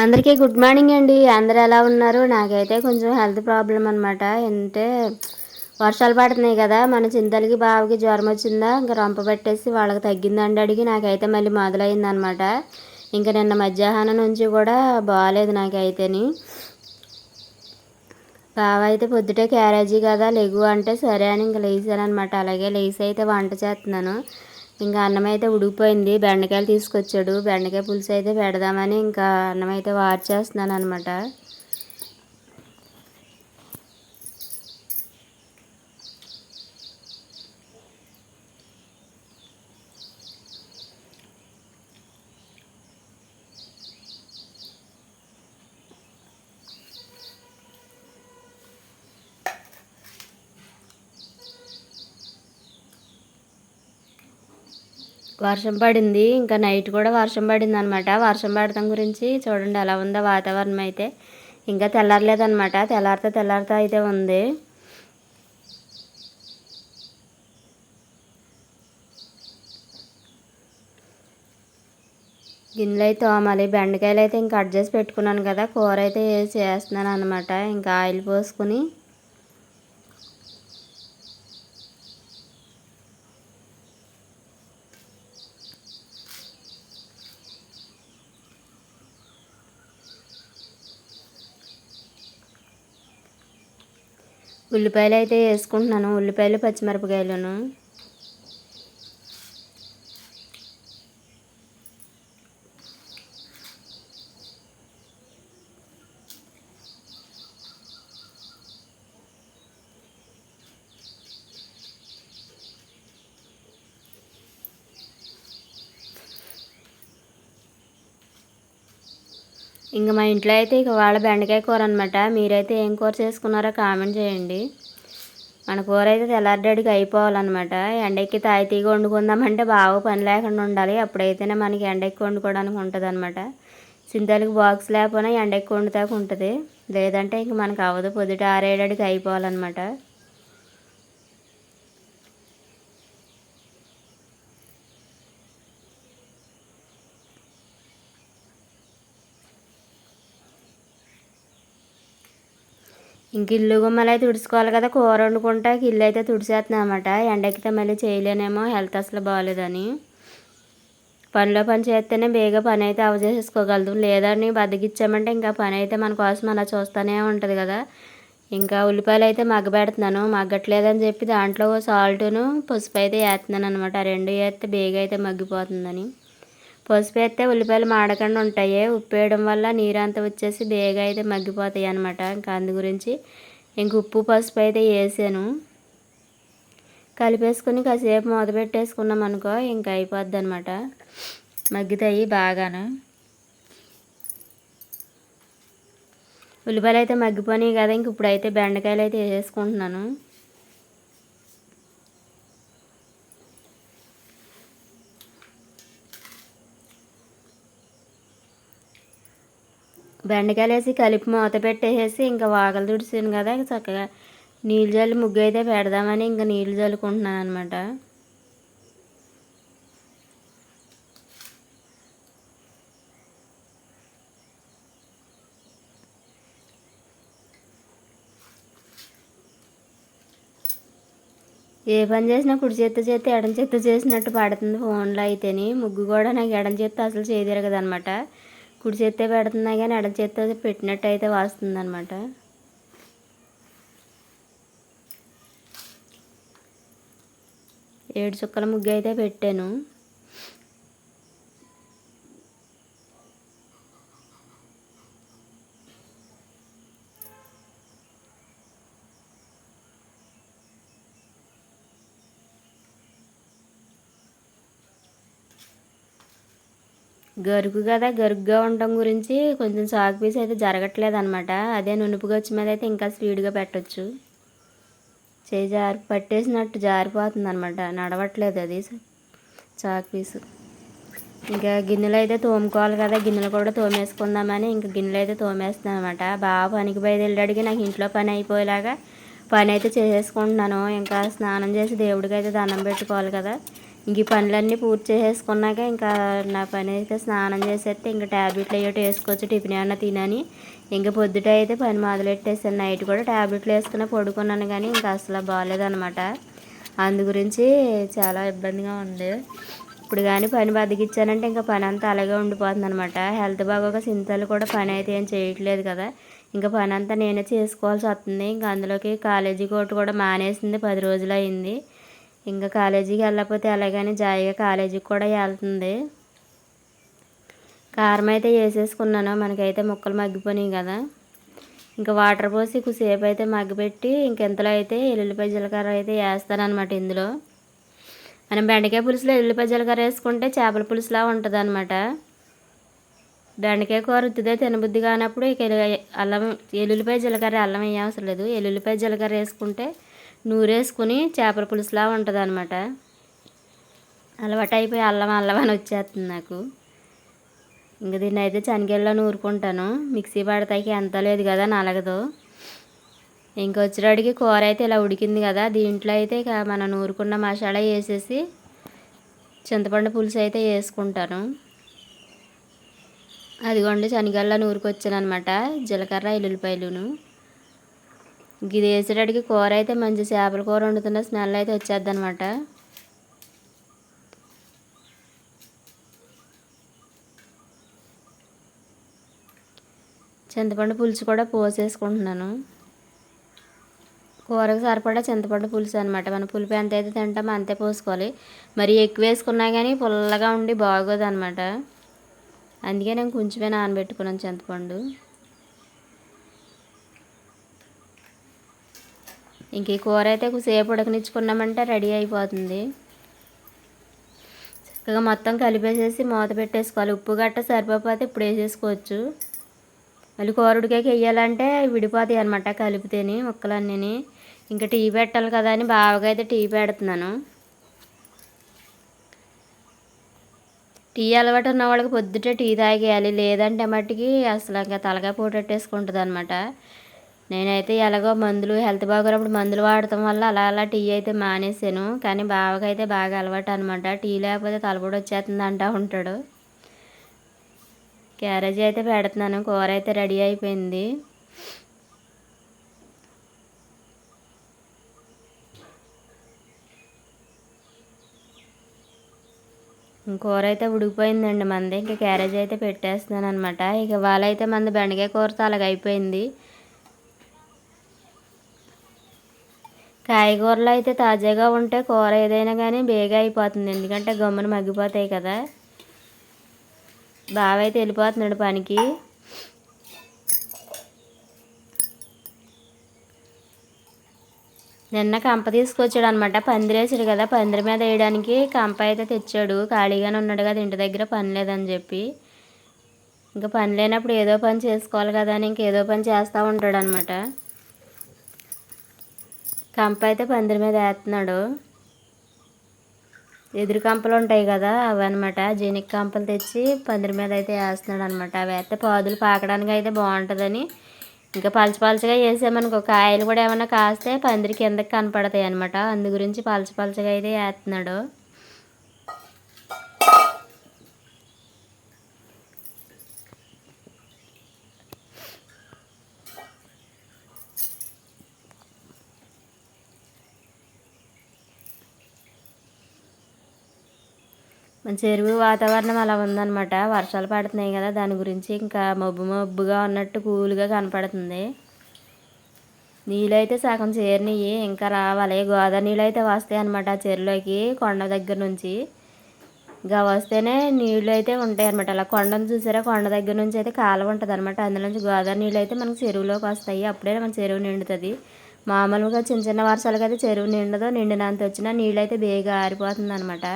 అందరికీ good morning అండి. అందరు ఎలా ఉన్నారు? నాకైతే కొంచెం హెల్త్ ప్రాబ్లం అనమాట అంటే వర్షాలు పడుతున్నాయి కదా మన చింతలకి బావకి జ్వరం వచ్చిందా ఇంకా రొంప పెట్టేసి వాళ్ళకి తగ్గిందండి అడిగి నాకైతే మళ్ళీ మొదలైంది అనమాట ఇంకా నిన్న మధ్యాహ్నం నుంచి కూడా బాగాలేదు నాకైతేని. బావ అయితే పొద్దుటే క్యారేజీ కదా లెగు అంటే సరే అని ఇంకా లేచాను అనమాట అలాగే లేచి అయితే వంట చేస్తున్నాను. ఇంకా అన్నం అయితే ఉడికిపోయింది. బెండకాయలు తీసుకొచ్చాడు. బెండకాయ పులుసు అయితే పెడదామని ఇంకా అన్నం అయితే వార్చేస్తున్నాను అనమాట వర్షం పడింది. ఇంకా నైట్ కూడా వర్షం పడింది అనమాట వర్షం పడటం గురించి చూడండి ఎలా ఉందో వాతావరణం అయితే. ఇంకా తెల్లారలేదనమాట. తెల్లారితే తెల్లారితే అయితే ఉంది. గిన్నెలు అయితే తోమాలి. బెండకాయలు అయితే ఇంకా కట్ చేసి పెట్టుకున్నాను కదా. కూర అయితే చేస్తున్నాను అనమాట ఇంకా ఆయిల్ పోసుకుని ఉల్లిపాయలు అయితే వేసుకుంటున్నాను. ఉల్లిపాయలు పచ్చిమిరపకాయలను. ఇంక మా ఇంట్లో అయితే ఇక వాళ్ళ బెండకాయ కూర అనమాట మీరైతే ఏం కూర చేసుకున్నారో కామెంట్ చేయండి. మన కూర అయితే తెల్లారిడికి అయిపోవాలన్నమాట. ఎండెక్కి తాయితీగా వండుకుందామంటే బాగా పని లేకుండా ఉండాలి. అప్పుడైతేనే మనకి ఎండెక్కి వండుకోవడానికి ఉంటుంది అనమాట సింతలకి బాక్స్ లేకపోయినా ఎండెక్కి వండుతాక ఉంటుంది. లేదంటే ఇంక మనకు అవ్వదు. పొద్దుట ఆరేడడికి అయిపోవాలన్నమాట. ఇంక ఇల్లు గుమ్మలు అయితే తుడుచుకోవాలి కదా. కూర వండుకుంటా ఇల్లు అయితే తుడిచేస్తున్నాను అనమాట ఎండెక్కితే మళ్ళీ చేయలేనేమో హెల్త్ అసలు బాగాలేదని పనిలో పని చేస్తేనే బేగా పని అయితే అవజేసేసుకోగలదు లేదని బద్దకిచ్చామంటే ఇంకా పని అయితే మన కోసం అలా చూస్తూనే ఉంటుంది కదా. ఇంకా ఉల్లిపాయలు అయితే మగ్గబెడుతున్నాను. మగ్గట్లేదని చెప్పి దాంట్లో సాల్ట్ను పసుపు అయితే వేస్తున్నాను అనమాట రెండు వేస్తే బేగా అయితే మగ్గిపోతుందని. పసుపు వేస్తే ఉల్లిపాయలు మాడకుండా ఉంటాయి. ఉప్పు వేయడం వల్ల నీరు అంతా వచ్చేసి బేగా అయితే మగ్గిపోతాయి అనమాట ఇంకా అందు గురించి ఇంక ఉప్పు పసుపు అయితే వేసాను. కలిపేసుకుని కాసేపు మూత పెట్టేసుకున్నాం అనుకో ఇంకా అయిపోద్ది అనమాట మగ్గుతాయి బాగాను. ఉల్లిపాయలు అయితే మగ్గిపోయినాయి కదా ఇంక ఇప్పుడైతే బెండకాయలు అయితే వేసేసుకుంటున్నాను. బెండకాయలు వేసి కలిపి మూత పెట్టేసి ఇంకా వాగలు తుడిసాను కదా చక్కగా నీళ్ళు జల్లి ముగ్గు అయితే పెడదామని ఇంకా నీళ్ళు చల్లుకుంటున్నాను అనమాట ఏ పని చేసినా కుడి చేత్త చేస్తే ఎడం చేత్త చేసినట్టు పడుతుంది ఫోన్లో అయితేని. ముగ్గు కూడా నాకు ఎడం చేత్తో అసలు చేయదిరగదనమాట కుడి చేత్తే పెడుతున్నా కానీ ఎడ చేత్తే పెట్టినట్టు అయితే వాస్తుంది అనమాట ఏడు చుక్కల ముగ్గు అయితే పెట్టాను. గరుకు కదా గరుగ్గా ఉండటం గురించి కొంచెం సాగు పీస్ అయితే జరగట్లేదు అనమాట అదే నునుపుగా వచ్చి మీద అయితే ఇంకా స్పీడ్గా పెట్టచ్చు. చేయి జారి పట్టేసినట్టు జారిపోతుంది అనమాట నడవట్లేదు అది చాక్ పీసు. ఇంకా గిన్నెలు అయితే తోముకోవాలి కదా గిన్నెలు కూడా తోమేసుకుందామని ఇంకా గిన్నెలు అయితే తోమేస్తున్నాను అనమాట బాగా పనికి బయలుదేరడికి నాకు ఇంట్లో పని అయిపోయేలాగా పని అయితే చేసేసుకుంటున్నాను. ఇంకా స్నానం చేసి దేవుడికి అయితే దండం పెట్టుకోవాలి కదా. ఇంక ఈ పనులన్నీ పూర్తి చేసేసుకున్నాక ఇంకా నా పని అయితే స్నానం చేసేస్తే ఇంకా ట్యాబ్లెట్లు అయ్యో వేసుకోవచ్చు టిఫిన్ ఏమన్నా తినని. ఇంకా పొద్దుట అయితే పని మొదలెట్టేసాను నైట్ కూడా ట్యాబ్లెట్లు వేసుకుని పడుకున్నాను కానీ ఇంకా అసలు బాగాలేదనమాట అందు గురించి చాలా ఇబ్బందిగా ఉంది. ఇప్పుడు కానీ పని బతికిచ్చానంటే ఇంకా పని అంతా అలాగే ఉండిపోతుంది అనమాట హెల్త్ బాగోక సింతలు కూడా పని అయితే ఏం చేయట్లేదు కదా. ఇంకా పని అంతా నేనే చేసుకోవాల్సి వస్తుంది. ఇంకా అందులోకి కాలేజీ కోర్టు కూడా మానేసింది. పది రోజులు అయింది. ఇంకా కాలేజీకి వెళ్ళకపోతే ఎలాగని జాయిగా కాలేజీకి కూడా వెళ్తుంది. కారం అయితే వేసేసుకున్నాను. మనకైతే ముక్కలు మగ్గిపోయినాయి కదా. ఇంకా వాటర్ పోసి కొద్దిసేపు అయితే మగ్గిపెట్టి ఇంకెంతలో అయితే ఎల్లుల్లిపాయ జీలకర్ర అయితే వేస్తానమాట ఇందులో. మనం బెండకాయ పులుసులో ఎల్లుల్లిపాయ జీలకర్ర వేసుకుంటే చేపల పులుసులా ఉంటుంది అనమాట బెండకాయ కూర ఉత్తిదే తినబుద్ధి కానప్పుడు ఇక అల్లం ఎల్లుల్లిపాయ జీలకర్ర అల్లం వేయవసరం లేదు. ఎల్లుల్లిపాయ జీలకర్ర వేసుకుంటే నూరేసుకుని చేపల పులుసులా ఉంటుంది అనమాట అలవాటు అయిపోయి అల్లం అల్లం అని వచ్చేస్తుంది నాకు. ఇంక దీన్ని అయితే శనగల్లో నూరుకుంటాను. మిక్సీ పడతాకి ఎంత లేదు కదా నలగదు. ఇంక వచ్చేటికి కూర అయితే ఇలా ఉడికింది కదా. దీంట్లో అయితే ఇక మనం నూరుకున్న మసాలా వేసేసి చింతపండు పులుసు అయితే వేసుకుంటాను. అదిగోండి శనగల్లో నూరుకొచ్చాను అనమాట జీలకర్ర ఎల్లుల్లిపాయలును. ఇది వేసేటడికి కూర అయితే మంచి చేపల కూర వండుతున్న స్మెల్ అయితే వచ్చేద్ది అనమాట చింతపండు పులుసు కూడా పోసేసుకుంటున్నాను. కూరకు సరిపడా చింతపండు పులుసు అనమాట మన పులుపు ఎంత అయితే తింటామో అంతే పోసుకోవాలి. మరి ఎక్కువ వేసుకున్నా కానీ పుల్లగా ఉండి బాగోదు అనమాట అందుకే నేను కొంచెమే నానబెట్టుకున్నాను చింతపండు. ఇంక ఈ కూర అయితే సేపు ఉడకనిచ్చుకున్నామంటే రెడీ అయిపోతుంది. చక్కగా మొత్తం కలిపేసేసి మూత పెట్టేసుకోవాలి. ఉప్పు గట్ట సరిపోతే ఇప్పుడు వేసేసుకోవచ్చు. మళ్ళీ కూర ఉడికాయకి వేయాలంటే విడిపోతాయి అనమాట కలిపితేని ముక్కలన్నీ ఇంకా టీ పెట్టాలి కదా అని బాగా అయితే టీ పెడుతున్నాను. టీ అలవాటు ఉన్న వాళ్ళకి పొద్దుటే టీ తాగేయాలి. లేదంటే మట్టికి అసలు ఇంకా తలగా పోటెట్టేసుకుంటుంది అనమాట నేనైతే ఎలాగో మందులు హెల్త్ బాగోనప్పుడు మందులు వాడటం వల్ల అలా అలా టీ అయితే మానేసాను కానీ బావకైతే బాగా అలవాటు అనమాట టీ లేకపోతే తలపొడి వచ్చేస్తుంది అంటా ఉంటాడు. క్యారేజీ అయితే పెడుతున్నాను. కూర అయితే రెడీ అయిపోయింది. కూర అయితే ఉడికిపోయిందండి మంది. ఇంకా క్యారేజ్ అయితే పెట్టేస్తున్నాను అనమాట ఇక వాళ్ళైతే మంది బెండకాయ కూరతో అలాగ కాయగూరలు అయితే తాజాగా ఉంటే కూర ఏదైనా కానీ బేగా అయిపోతుంది. ఎందుకంటే గమ్మున మగ్గిపోతాయి కదా. బాగా అయితే వెళ్ళిపోతున్నాడు పనికి. నిన్న కంప తీసుకొచ్చాడు అనమాట పందిరేసాడు కదా పందిరి మీద వేయడానికి కంప అయితే తెచ్చాడు. ఖాళీగానే ఉన్నాడు కదా ఇంటి దగ్గర పని లేదని చెప్పి. ఇంకా పని లేనప్పుడు ఏదో పని చేసుకోవాలి కదా అని ఇంకేదో పని చేస్తూ ఉంటాడు అనమాట కంప అయితే పందిరి మీద వేస్తున్నాడు ఎదురు కంపలు ఉంటాయి కదా అవి అనమాట జీనిక్ కంపలు తెచ్చి పందిరి మీద అయితే వేస్తున్నాడు అనమాట అవి వేస్తే పాదులు పాకడానికి అయితే బాగుంటుందని. ఇంకా పలచ పలచగా వేసామనుకో కాయలు కూడా ఏమైనా కాస్తే పందిరి కిందకి కనపడతాయి అనమాట అందు గురించి పలచ పలచగా అయితే వేస్తున్నాడు మన చెరువు వాతావరణం అలా ఉందన్నమాట. వర్షాలు పడుతున్నాయి కదా దాని గురించి ఇంకా మబ్బు మబ్బుగా ఉన్నట్టు కూల్గా కనపడుతుంది. నీళ్ళు అయితే సగం చేరినవి ఇంకా రావాలి. గోదావరి నీళ్ళు అయితే వస్తాయి అనమాట ఆ చెరువులోకి కొండ దగ్గర నుంచి. ఇంకా వస్తేనే నీళ్ళు అయితే ఉంటాయి అనమాట అలా కొండను చూసారా? కొండ దగ్గర నుంచి అయితే కాలువ ఉంటుంది అనమాట అందులో నుంచి గోదావరి నీళ్ళు అయితే మనకు చెరువులోకి వస్తాయి. అప్పుడే మన చెరువు నిండుతుంది. మామూలుగా చిన్న చిన్న వర్షాలకైతే చెరువు నిండదు నిండినంత వచ్చినా నీళ్ళు అయితే బేగా ఆరిపోతుంది అనమాట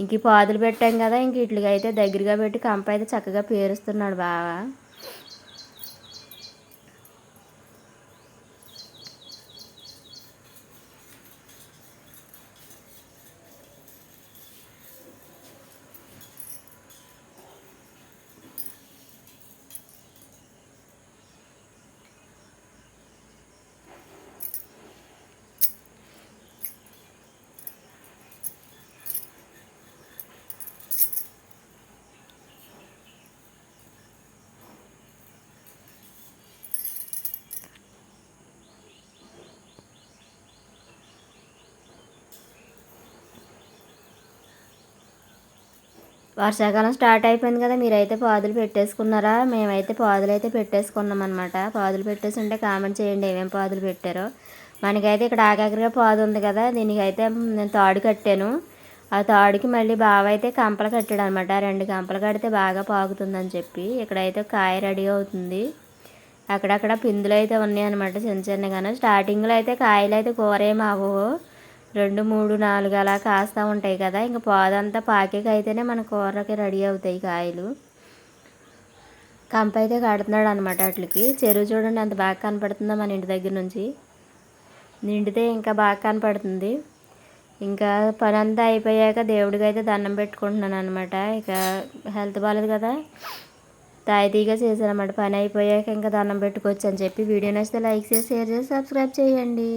ఇంక పాదులు పెట్టాం కదా ఇంక ఇట్లుగా అయితే దగ్గరగా పెట్టి కంప అయితే చక్కగా పేరుస్తున్నాడు బాగా వర్షాకాలం స్టార్ట్ అయిపోయింది కదా మీరైతే పాదులు పెట్టేసుకున్నారా? మేమైతే పాదులు అయితే పెట్టేసుకున్నాం అనమాట పాదులు పెట్టేసి ఉంటే కామెంట్ చేయండి ఏమేమి పాదులు పెట్టారో. మనకైతే ఇక్కడ ఆగాగ్రగా పాదు ఉంది కదా దీనికైతే నేను తాడు కట్టాను. ఆ తాడుకి మళ్ళీ బావ అయితే కంపలు కట్టాడు అనమాట రెండు కంపలు కడితే బాగా పాకుతుందని చెప్పి ఇక్కడైతే కాయ రెడీ అవుతుంది. అక్కడక్కడ పిందులు అయితే ఉన్నాయి అనమాట చిన్న చిన్నగానే. స్టార్టింగ్లో అయితే కాయలు అయితే కూర ఏమి అవ్వవు రెండు మూడు నాలుగు అలా కాస్తూ ఉంటాయి కదా. ఇంకా పాదంతా పాకేకి అయితేనే మన కూరకి రెడీ అవుతాయి కాయలు. కంప అయితే కడుతున్నాడు అనమాట వాటికి చెరువు చూడండి ఎంత బాగా కనపడుతుందో మన ఇంటి దగ్గర నుంచి. నిండితే ఇంకా బాగా కనపడుతుంది. ఇంకా పని అంతా అయిపోయాక దేవుడికి అయితే దండం పెట్టుకుంటున్నాను అనమాట ఇక హెల్త్ బాగాలేదు కదా. తాయితీగా చేశాను పని అయిపోయాక ఇంకా దండం పెట్టుకోవచ్చు అని చెప్పి. వీడియో నచ్చితే లైక్ చేసి షేర్ చేసి సబ్స్క్రైబ్ చేయండి.